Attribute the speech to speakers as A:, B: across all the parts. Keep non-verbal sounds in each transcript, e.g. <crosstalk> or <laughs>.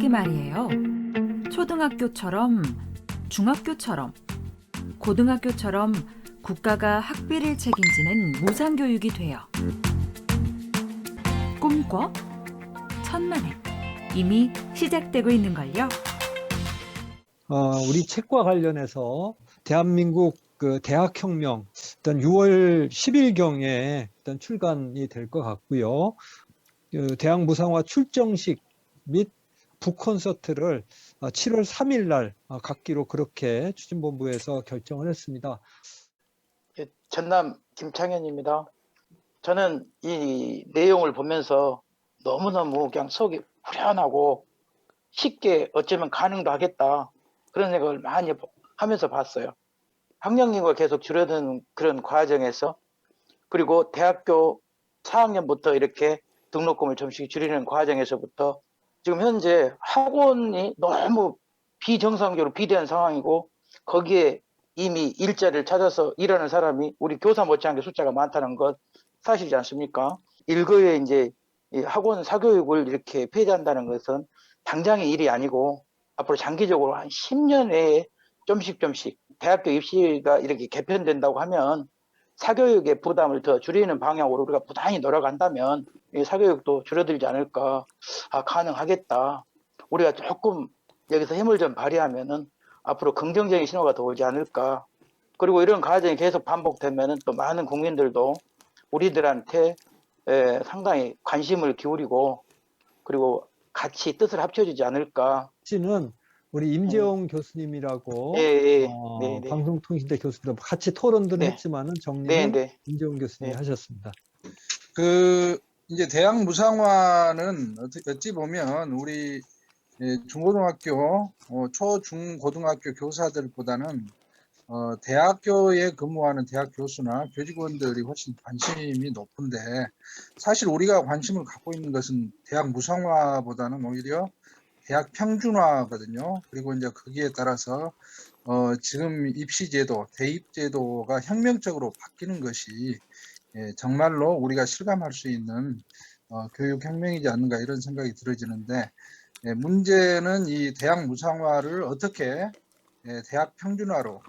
A: 대학이 말이에요. 초등학교처럼, 중학교처럼, 고등학교처럼 국가가 학비를 책임지는 무상교육이 돼요. 꿈꿔? 천만에 이미 시작되고 있는걸요.
B: 어, 우리 책과 관련해서 대한민국 그 대학혁명 일단 6월 10일경에 일단 출간이 될 것 같고요. 그 대학 무상화 출정식 및 북콘서트를 7월 3일 날 어, 갖기로 그렇게 추진본부에서 결정을 했습니다.
C: 예, 전남 김창현입니다. 저는 이 내용을 보면서 너무너무 그냥 속이 후련하고 쉽게 어쩌면 가능도 하겠다. 그런 생각을 많이 하면서 봤어요. 학령인구가 계속 줄어드는 그런 과정에서 그리고 대학교 4학년부터 이렇게 등록금을 좀씩 줄이는 과정에서부터 지금 현재 학원이 너무 비정상적으로 비대한 상황이고 거기에 이미 일자리를 찾아서 일하는 사람이 우리 교사 못지않게 숫자가 많다는 것 사실이지 않습니까? 일거에 이제 이 학원 사교육을 이렇게 폐지한다는 것은 당장의 일이 아니고 앞으로 장기적으로 한 10년 내에 좀씩 좀씩 대학교 입시가 이렇게 개편된다고 하면 사교육의 부담을 더 줄이는 방향으로 우리가 부단히 노력한다면 이 사교육도 줄어들지 않을까 아 가능하겠다 우리가 조금 여기서 힘을 좀 발휘하면은 앞으로 긍정적인 신호가 더 오지 않을까 그리고 이런 과정이 계속 반복되면은 또 많은 국민들도 우리들한테 에, 상당히 관심을 기울이고 그리고 같이 뜻을 합쳐주지 않을까
B: 씨는 우리 임재용 교수님이라고
C: 예, 예.
B: 어,
C: 네, 네.
B: 방송통신대 교수들 같이
C: 네.
B: 했지만은 정리는
C: 네, 네.
B: 임재용 교수님이
C: 네.
B: 하셨습니다.
D: 그 이제 대학 무상화는 어찌, 보면 우리 예, 중고등학교, 어, 초, 중, 고등학교 교사들보다는 어, 대학교에 근무하는 대학 교수나 교직원들이 훨씬 관심이 높은데 사실 우리가 관심을 갖고 있는 것은 대학 무상화보다는 오히려 대학 평준화거든요. 그리고 이제 거기에 따라서 어, 지금 입시제도, 대입제도가 혁명적으로 바뀌는 것이 예, 정말로 우리가 실감할 수 있는 어, 교육 혁명이지 않는가 이런 생각이 들어지는데 예, 문제는 이 대학 무상화를 어떻게 예, 대학 평준화로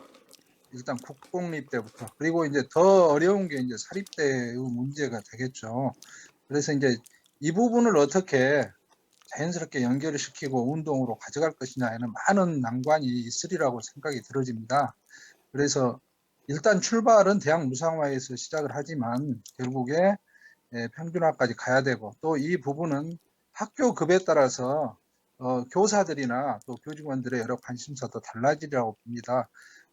D: 일단 국공립 때부터 그리고 이제 더 어려운 게 이제 사립대의 문제가 되겠죠. 그래서 이제 이 부분을 어떻게 자연스럽게 연결을 시키고 운동으로 가져갈 것이냐에는 많은 난관이 있으리라고 생각이 들어집니다. 그래서 일단 출발은 대학 무상화에서 시작을 하지만 결국에 예, 평준화까지 가야 되고 또 이 부분은 학교 급에 따라서 어, 교사들이나 또 교직원들의 여러 관심사도 달라지리라고 봅니다.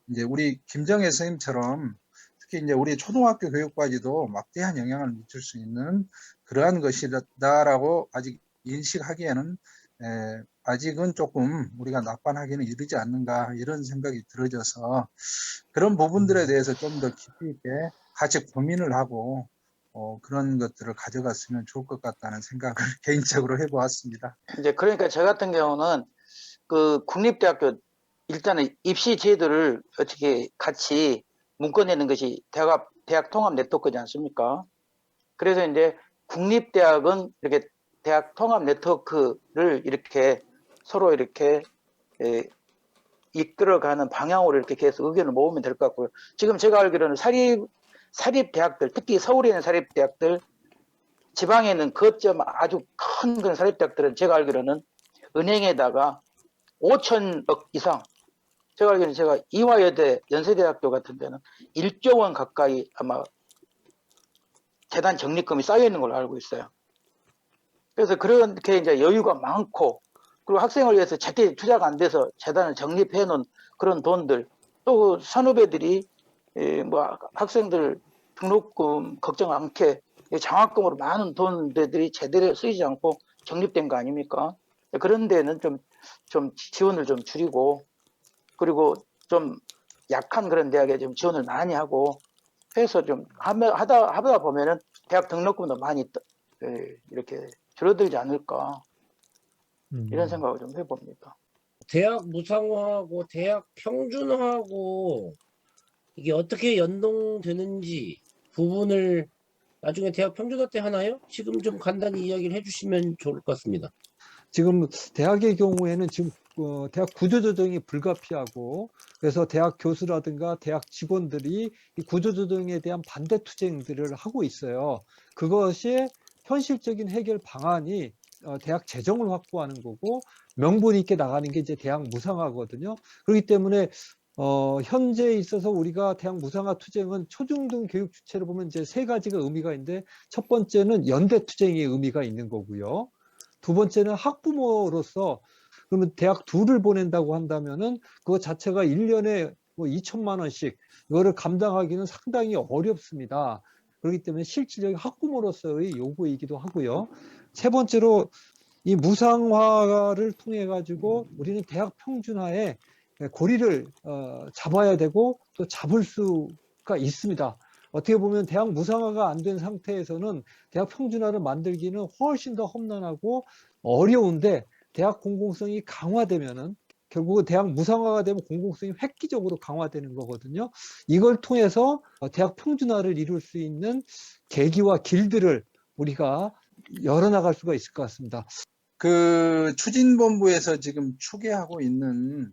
D: 이제 우리 김정혜 선생님처럼 특히 이제 우리 초등학교 교육까지도 막대한 영향을 미칠 수 있는 그러한 것이다라고 아직 인식하기에는 에, 아직은 조금 우리가 낙관하기는 이르지 않는가 이런 생각이 들어져서 그런 부분들에 대해서 좀 더 깊이 있게 같이 고민을 하고 어, 그런 것들을 가져갔으면 좋을 것 같다는 생각을 <laughs> 개인적으로 해보았습니다.
C: 이제 그러니까 저 같은 경우는 그 국립대학교 일단은 입시 제도를 어떻게 같이 묶어내는 것이 대학 대학 통합 네트워크지 않습니까? 그래서 이제 국립대학은 이렇게 대학 통합 네트워크를 이렇게 서로 이렇게 에, 이끌어가는 방향으로 이렇게 계속 의견을 모으면 될 것 같고요. 지금 제가 알기로는 사립 사립 대학들, 특히 서울에 있는 사립 대학들, 지방에 있는 거점 아주 큰 그런 사립 대학들은 제가 알기로는 은행에다가 5천억 이상, 제가 알기로는 제가 이화여대 연세대학교 같은 데는 1조 원 가까이 아마 재단 적립금이 쌓여 있는 걸로 알고 있어요. 그래서 그렇게 이제 여유가 많고 그리고 학생을 위해서 제때 투자가 안 돼서 재단을 적립해 놓은 그런 돈들 또 선후배들이 예, 뭐 학생들 등록금 걱정 않게 장학금으로 많은 돈들이 제대로 쓰이지 않고 적립된 거 아닙니까? 그런 데는 좀, 좀 지원을 좀 줄이고 그리고 좀 약한 그런 대학에 좀 지원을 많이 하고 해서 좀 하다, 하다 보면은 대학 등록금도 많이 떠- 예, 이렇게 줄어들지 않을까
B: 음.
C: 이런 생각을 좀 해봅니다.
E: 대학 무상화하고 대학 평준화하고 이게 어떻게 연동되는지 부분을 나중에 대학 평준화 때 하나요? 지금 좀 간단히 이야기를 해주시면 좋을 것 같습니다.
B: 지금 대학의 경우에는 지금 어, 대학 구조조정이 불가피하고 그래서 대학 교수라든가 대학 직원들이 이 구조조정에 대한 반대 투쟁들을 하고 있어요. 그것이 현실적인 해결 방안이 어, 대학 재정을 확보하는 거고 명분 있게 나가는 게 이제 대학 무상화거든요. 그렇기 때문에 어, 현재에 있어서 우리가 대학 무상화 투쟁은 초중등 교육 주체로 보면 이제 세 가지가 의미가 있는데 첫 번째는 연대 투쟁의 의미가 있는 거고요. 두 번째는 학부모로서 그러면 대학 둘을 보낸다고 한다면은 그거 자체가 1년에 뭐 2천만 원씩 이거를 감당하기는 상당히 어렵습니다. 그렇기 때문에 실질적인 학부모로서의 요구이기도 하고요. 세 번째로 이 무상화를 통해 가지고 우리는 대학 평준화에 고리를 어, 잡아야 되고 또 잡을 수가 있습니다. 어떻게 보면 대학 무상화가 안 된 상태에서는 대학 평준화를 만들기는 훨씬 더 험난하고 어려운데 대학 공공성이 강화되면은 결국은 대학 무상화가 되면 공공성이 획기적으로 강화되는 거거든요. 이걸 통해서 어, 대학 평준화를 이룰 수 있는 계기와 길들을 우리가 열어나갈 수가 있을 것 같습니다.
D: 그 추진본부에서 지금 추계하고 있는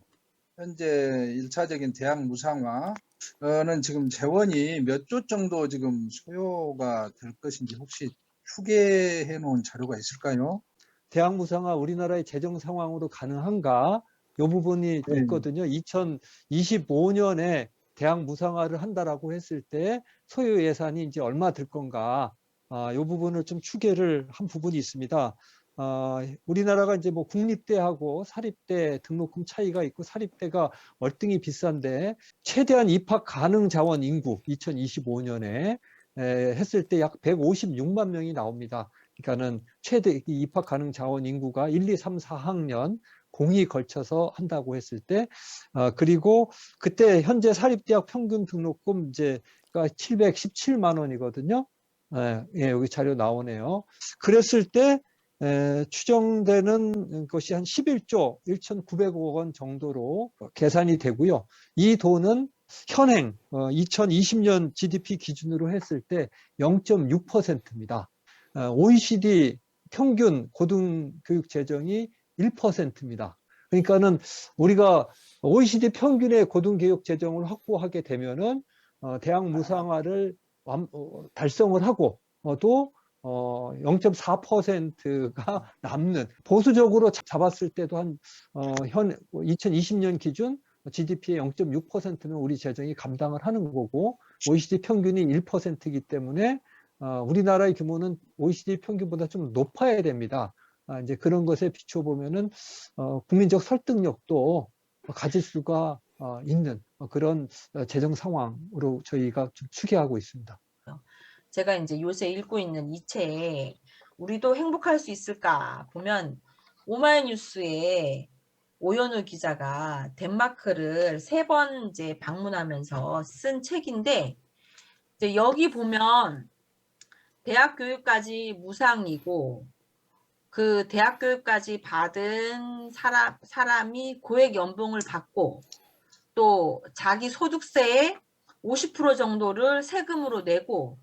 D: 현재 일차적인 대학 무상화는 지금 재원이 몇 조 정도 지금 소요가 될 것인지 혹시 추계해 놓은 자료가 있을까요?
B: 대학 무상화 우리나라의 재정 상황으로 가능한가? 이 부분이
D: 네.
B: 있거든요. 2025년에 대학 무상화를 한다라고 했을 때 소요 예산이 이제 얼마 들 건가? 아, 이 부분을 좀 추계를 한 부분이 있습니다. 아, 우리나라가 이제 뭐 국립대하고 사립대 등록금 차이가 있고 사립대가 월등히 비싼데 최대한 입학 가능 자원 인구 2025년에 했을 때 약 156만 명이 나옵니다. 그러니까는 최대 이 입학 가능 자원 인구가 1, 2, 3, 4학년 공이 걸쳐서 한다고 했을 때, 어, 그리고 그때 현재 사립대학 평균 등록금 이제가 717만 원이거든요. 예, 예, 여기 자료 나오네요. 그랬을 때 에, 추정되는 것이 한 11조 1,900억 원 정도로 계산이 되고요. 이 돈은 현행 어, 2020년 GDP 기준으로 했을 때 0.6%입니다. 어, OECD 평균 고등교육 재정이 1%입니다. 그러니까는 우리가 OECD 평균의 고등교육 재정을 확보하게 되면은 어, 대학 무상화를 완- 어, 달성을 하고 어, 또 어, 0.4%가 <laughs> 남는 보수적으로 잡- 잡았을 때도 한 어, 현 2020년 기준 GDP의 0.6%면 우리 재정이 감당을 하는 거고 OECD 평균이 1%이기 때문에 어, 우리나라의 규모는 OECD 평균보다 좀 높아야 됩니다. 아, 이제 그런 것에 비춰 보면은 어, 국민적 설득력도 가질 수가 어, 있는 어, 그런 어, 재정 상황으로 저희가 좀 추계하고 있습니다.
F: 제가 이제 요새 읽고 있는 이 책에 우리도 행복할 수 있을까 보면 오마이뉴스에 오연우 기자가 덴마크를 세 번 이제 방문하면서 쓴 책인데 이제 여기 보면 대학 교육까지 무상이고 그 대학 교육까지 받은 사람 사람이 고액 연봉을 받고 또 자기 소득세의 50% 정도를 세금으로 내고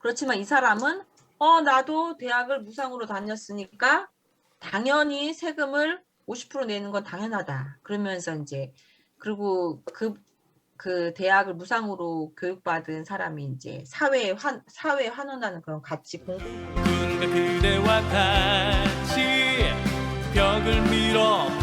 F: 그렇지만 이 사람은 어 나도 대학을 무상으로 다녔으니까 당연히 세금을 50% 내는 건 당연하다. 그러면서 이제 그리고 그 그 대학을 무상으로 교육받은 사람이 이제 사회에 환 사회에 환원하는 그런 가치 공 공
G: 군대 그대와 같이 벽을 밀어